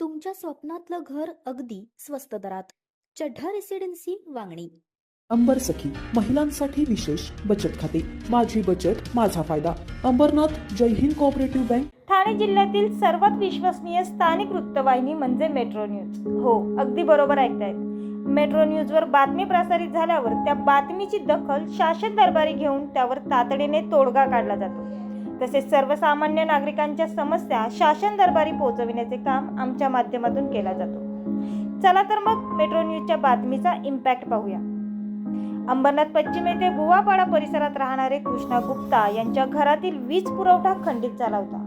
तुमच्या स्वप्नातलं घर अगदी स्वस्त दरात. चढ्ढा रेसिडेन्सी वांगणी. अंबर सखी महिलांसाठी विशेष बचत खाते. माझी बचत माझा फायदा. Ambernath Jai Hind cooperative bank. Thane जिल्ह्यातील सर्वात विश्वसनीय स्थानिक वृत्तवाहिनी म्हणजे मेट्रो न्यूज. हो अगदी बरोबर ऐकतायत. मेट्रो न्यूजवर बातमी प्रसारित झाल्यावर त्या बातमीची दखल शासन दरबारी घेऊन त्यावर तातडीने तोडगा काढला जातो. तसेच सर्वसामान्य नागरिकांच्या समस्या शासन दरबारी पोहोचविण्याचे काम आमच्या माध्यमातून केला जातो. चला तर मग मेट्रो न्यूजच्या बातमीचा इम्पॅक्ट पाहूया. अंबरनाथ पश्चिम येथे भुवापाडा परिसरात राहणारे कृष्णा गुप्ता यांच्या घरातील वीज पुरवठा खंडित झाला होता.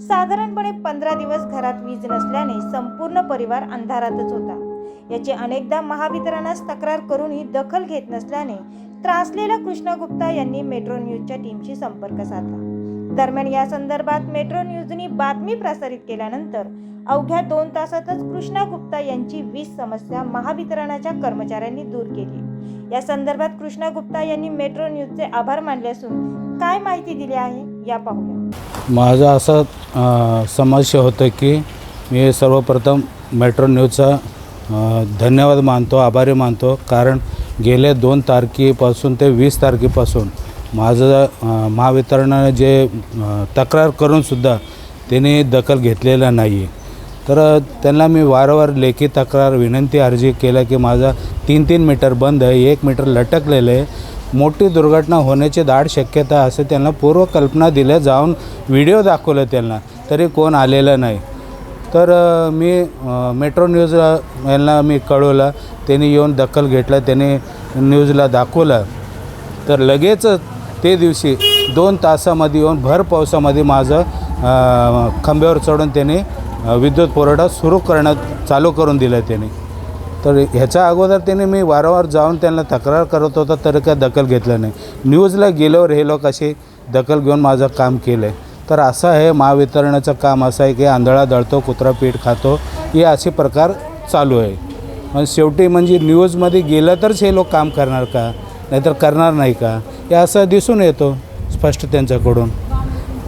साधारणपणे पंधरा दिवस घरात वीज नसल्याने संपूर्ण परिवार अंधारातच होता. याची अनेकदा महावितरणास तक्रार करूनही दखल घेत नसल्याने त्रासलेल्या कृष्णा गुप्ता यांनी मेट्रो न्यूजच्या टीमशी संपर्क साधला. दरम्यान या संदर्भात मेट्रो न्यूजनी बातमी प्रसारित केल्यानंतर अवघ्या दोन तासातच कृष्णा गुप्ता यांची वीज समस्या महावितरणाच्या कर्मचाऱ्यांनी दूर केली. या संदर्भात कृष्णा गुप्ता यांनी मेट्रो न्यूजचे आभार मानले असून काय माहिती दिली आहे या पाहूया. माझं असं समस्या होतं की मी सर्वप्रथम मेट्रो न्यूजचा धन्यवाद मानतो आभारी मानतो. कारण गेले दोन तारखेपासून ते वीस तारखेपासून माझं अ, महावितरणाने जे तक्रार करूनसुद्धा त्यांनी दखल घेतलेला नाही. आहे तर त्यांना मी वारंवार लेखी तक्रार विनंती अर्जी केलं की माझा तीन तीन मीटर बंद आहे एक मीटर लटकलेलं आहे. मोठी दुर्घटना होण्याची दाट शक्यता असे त्यांना पूर्वकल्पना दिल्या जाऊन व्हिडिओ दाखवलं त्यांना तरी कोण आलेलं नाही. तर मी मेट्रो न्यूज यांना मी कळवलं. त्यांनी येऊन दखल घेतलं. त्यांनी न्यूजला दाखवलं. तर लगेच ते दिवशी दोन तासामध्ये येऊन भर पावसामध्ये माझं खांब्यावर चढून त्यांनी विद्युत पुरवठा सुरू करणं चालू करून दिलं त्यांनी. तर ह्याच्या अगोदर त्यांनी मी वारंवार जाऊन त्यांना तक्रार करत होता तरी काय दखल घेतलं नाही. न्यूजला गेल्यावर हे लोक असे दखल घेऊन माझं काम केलं आहे तर असं आहे महावितरणाचं काम असं आहे की आंधळा दळतो कुत्रा पीठ खातो हे असे प्रकार चालू आहे. पण शेवटी म्हणजे न्यूजमध्ये गेलं तरच हे लोक काम करणार का? नाहीतर करणार नाही का? हे असं दिसून येतो स्पष्ट त्यांच्याकडून.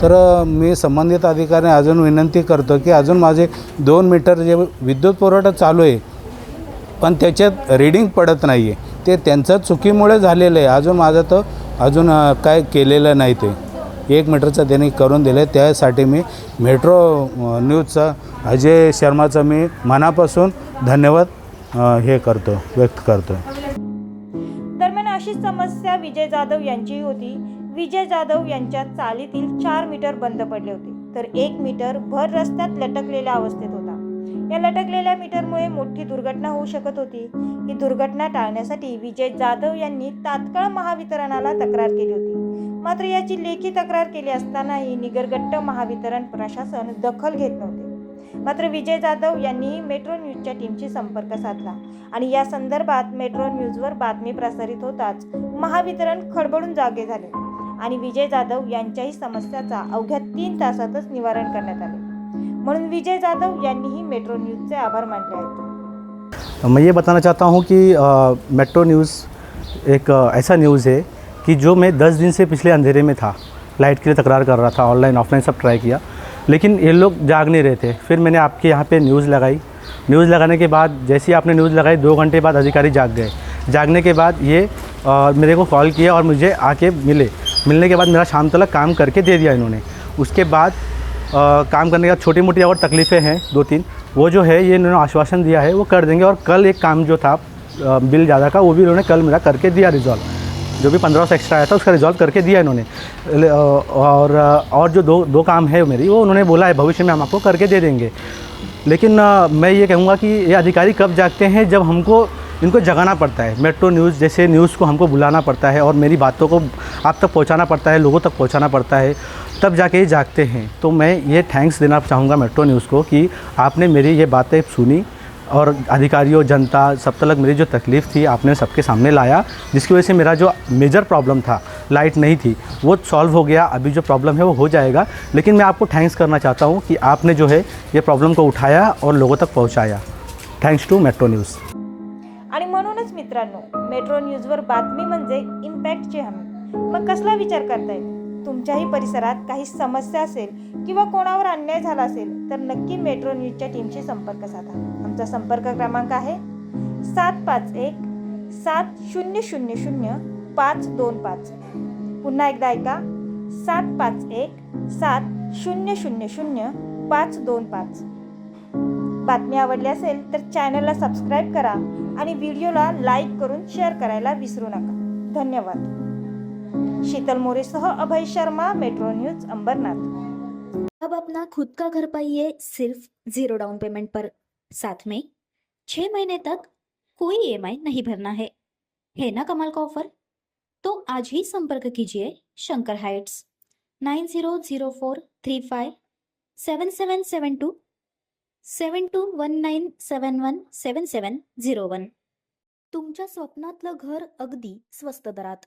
तर मी संबंधित अधिकारी अजून विनंती करतो की अजून माझे दोन मीटर जे विद्युत पुरवठा चालू आहे पण त्याच्यात रीडिंग पडत नाही आहे ते त्यांचं चुकीमुळे झालेलं आहे. अजून माझं तर अजून काय केलेलं नाही ते. एक मीटरचं त्यांनी करून दिलं. आहे त्यासाठी मी मेट्रो न्यूजचा अजय शर्माचं मी मनापासून धन्यवाद हे करतो व्यक्त करतो. दरम्यान अशीच समस्या विजय जाधव यांचीही होती. विजय जाधव यांच्या चालीतील चार मीटर बंद पडले होते. तर एक मीटर भर रस्त्यात लटकलेल्या अवस्थेत होता. या लटकलेल्या मीटरमुळे मोठी दुर्घटना होऊ शकत होती. ही दुर्घटना टाळण्यासाठी विजय जाधव यांनी तात्काळ महावितरणाला तक्रार केली होती. मात्र याची लेखी तक्रार केली असतानाही निगरगट्ट महावितरण प्रशासन दखल घेत नव्हते. मात्र विजय जाधव यांनी मेट्रो न्यूजच्या टीमशी संपर्क साधला आणि या संदर्भात मेट्रो न्यूजवर बातमी प्रसारित होताच महावितरण खडबडून जागे झाले आणि विजय जाधव यांच्याही समस्याचा अवघ्या तीन तासातच निवारण करण्यात आले. म्हणून विजय जाधव यांनीही मेट्रो न्यूजचे आभार मानले आहेत. मैं ये बताना चाहता हूँ कि मेट्रो न्यूज़ एक अ, ऐसा न्यूज़ है कि जो मैं 10 दिन से पिछले अंधेरे में था लाइट के लिए तकरार कर रहा था ऑनलाइन ऑफलाइन सब ट्राई किया। लेकिन ये लोग जाग नहीं रहे थे। फिर मैंने आपके यहाँ पे न्यूज़ लगाई। न्यूज़ लगाने के बाद जैसे ही आपने न्यूज़ लगाई दो घंटे बाद अधिकारी जाग गए। जागने के बाद ये अ, मेरे को कॉल किया और मुझे आके मिले। मिलने के बाद मेरा शाम तक काम करके दे दिया इन्होंने। उसके बाद अ, काम करने के बाद छोटी मोटी और तकलीफ़ें हैं दो तीन वो जो है ये इन्होंने आश्वासन दिया है वो कर देंगे। और कल एक काम जो था बिल ज़्यादा का वो भी इन्होंने कल मेरा करके दिया रिजॉल्व। जो भी पंद्रह सौ एक्स्ट्रा आया था, उसका रिजॉल्व करके दिया इन्होंने। और और जो दो दो काम है मेरी, वो उन्होंने बोला है, भविष्य में हम आपको करके दे देंगे। लेकिन मैं ये कहूँगा कि ये अधिकारी कब जागते हैं, जब हमको, इनको जगाना पड़ता है। मेट्रो न्यूज़, जैसे न्यूज़ को हमको बुलाना पड़ता है, और मेरी बातों को आप तक पहुंचाना पड़ता है, लोगों तक पहुंचाना पड़ता है, तब जाके ये जागते हैं। तो मैं ये थैंक्स देना चाहूँगा मेट्रो न्यूज़ को कि आपने मेरी ये बातें सुनी और अधिकारियों जनता सब तक मेरी जो तकलीफ़ थी आपने सबके सामने लाया जिसकी वजह से मेरा जो मेजर प्रॉब्लम था लाइट नहीं थी वो सॉल्व हो गया। अभी जो प्रॉब्लम है वो हो जाएगा। लेकिन मैं आपको थैंक्स करना चाहता हूँ कि आपने जो है ये प्रॉब्लम को उठाया और लोगों तक पहुँचाया। थैंक्स टू मेट्रो न्यूज़ आणि म्हणूनच मित्रांनो मेट्रो न्यूजवर बातमी म्हणजे इम्पॅक्टची हमी. मग कसला विचार करतायत तुमच्याही परिसरात काही समस्या असेल किंवा कोणावर अन्याय झाला असेल तर नक्की मेट्रो न्यूजच्या टीमशी संपर्क साधा. आमचा संपर्क क्रमांक आहे सात पाच एक सात शून्य शून्य शून्य पाच दोन पाच. पुन्हा एकदा ऐका सात पाच एक सात शून्य शून्य शून्य पाच दोन पाच. बातमी आवडली असेल तर चॅनलला सबस्क्राईब करा आणि व्हिडिओला लाईक करून शेअर करायला विसरू नका. धन्यवाद. शीतल मोरेसह अभय शर्मा मेट्रो न्यूज अंबरनाथ. अब अपना खुद का घर पाइए सिर्फ जीरो डाउन पेमेंट पर। साथ में छह महीने तक कोई ईएमआई नहीं भरना है। है ना कमाल का ऑफर तो आज ही संपर्क कीजिए Shankar heights. Nine zero zero four three five seven seven seven two seven two one nine seven one seven seven zero one. तुमच्या स्वप्नातलं घर अगदी स्वस्त दरात।